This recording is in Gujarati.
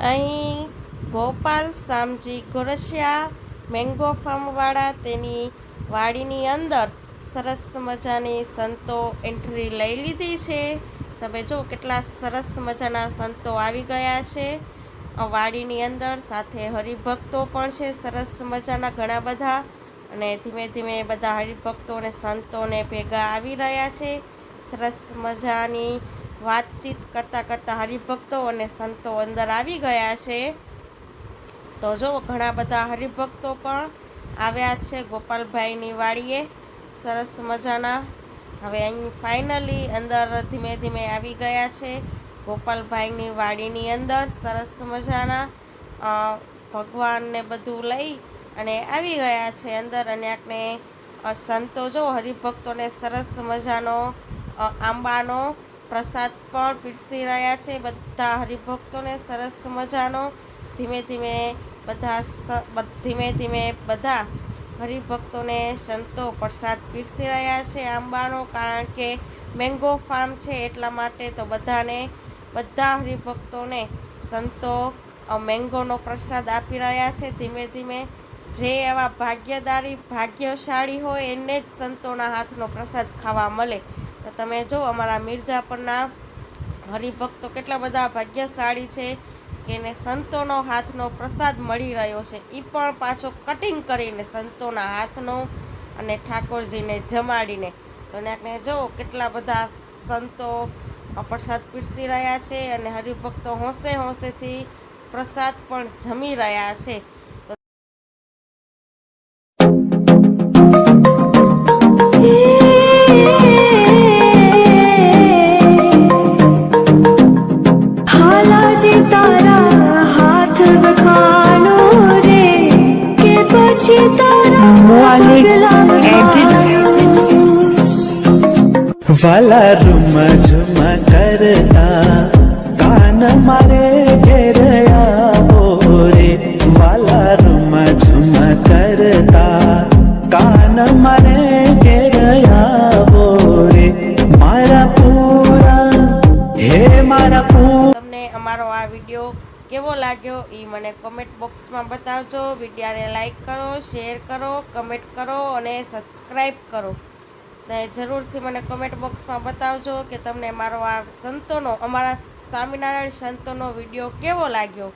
અહીં ગોપાલ શામજી ગોરસિયા મેંગો ફાર્મવાળા, તેની વાડીની અંદર સરસ મજાની સંતો એન્ટ્રી લઈ લીધી છે. તમે જો કેટલા સરસ મજાના સંતો આવી ગયા છે. વાડીની અંદર સાથે હરિભક્તો પણ છે, સરસ મજાના ઘણા બધા. અને ધીમે ધીમે બધા હરિભક્તો અને સંતોને ભેગા આવી રહ્યા છે. સરસ મજાની વાતચીત કરતાં કરતાં હરિભક્તો અને સંતો અંદર આવી ગયા છે. તો જો ઘણા બધા હરિભક્તો પણ આવ્યા છે ગોપાલભાઈની વાડીએ. સરસ મજાના. હવે અહીં ફાઇનલી અંદર ધીમે ધીમે આવી ગયા છે ગોપાલભાઈની વાડીની અંદર. સરસ મજાના ભગવાનને બધું લઈ અને આવી ગયા છે અંદર. અને આપણે સંતો જો હરિભક્તોને સરસ મજાનો આંબાનો પ્રસાદ પણ પીરસી રહ્યા છે. બધા હરિભક્તોને સરસ મજાનો ધીમે ધીમે બધા ધીમે ધીમે બધા હરિભક્તોને સંતો પ્રસાદ પીરસી રહ્યા છે આંબાનો, કારણ કે મેંગો ફાર્મ છે એટલા માટે તો બધાને, બધા હરિભક્તોને સંતો મેંગોનો પ્રસાદ આપી રહ્યા છે. ધીમે ધીમે જે એવા ભાગ્યદારી, ભાગ્યશાળી હોય એને જ સંતોના હાથનો પ્રસાદ ખાવા મળે. તો તમે જો અમારા મિર્જાપરના હરિભક્તો કેટલા બધા ભાગ્યશાળી છે કે એને સંતોનો હાથનો પ્રસાદ મળી રહ્યો છે. એ પણ પાછો કટિંગ કરીને સંતોના હાથનો અને ઠાકોરજીને જમાડીને. તો આપણે જો કેટલા બધા સંતો પ્રસાદ પીરસી રહ્યા છે અને હરિભક્તો હોંશે હોંશેથી પ્રસાદ પણ જમી રહ્યા છે. તારા Malik પગલાં edit. વખાણો? વાલા રૂમ ઝુમ કરતા કાન મારે ઘેર આવો રે વાલા રૂમ ઝુમ કરતા કાન મારે ઘેર આવો રે મારા પૂરા હે મારા પૂરા તમને અમારો આ વિડીયો કેવો લાગ્યો એ મને કમેન્ટ બોક્સમાં બતાવજો. વિડીયાને લાઇક કરો શેર કરો કમેન્ટ કરો અને સબસ્ક્રાઈબ કરો. ને જરૂરથી મને કમેન્ટ બોક્સમાં બતાવજો કે તમને મારો આ સંતોનો, અમારા સ્વામિનારાયણ સંતોનો વીડિયો કેવો લાગ્યો?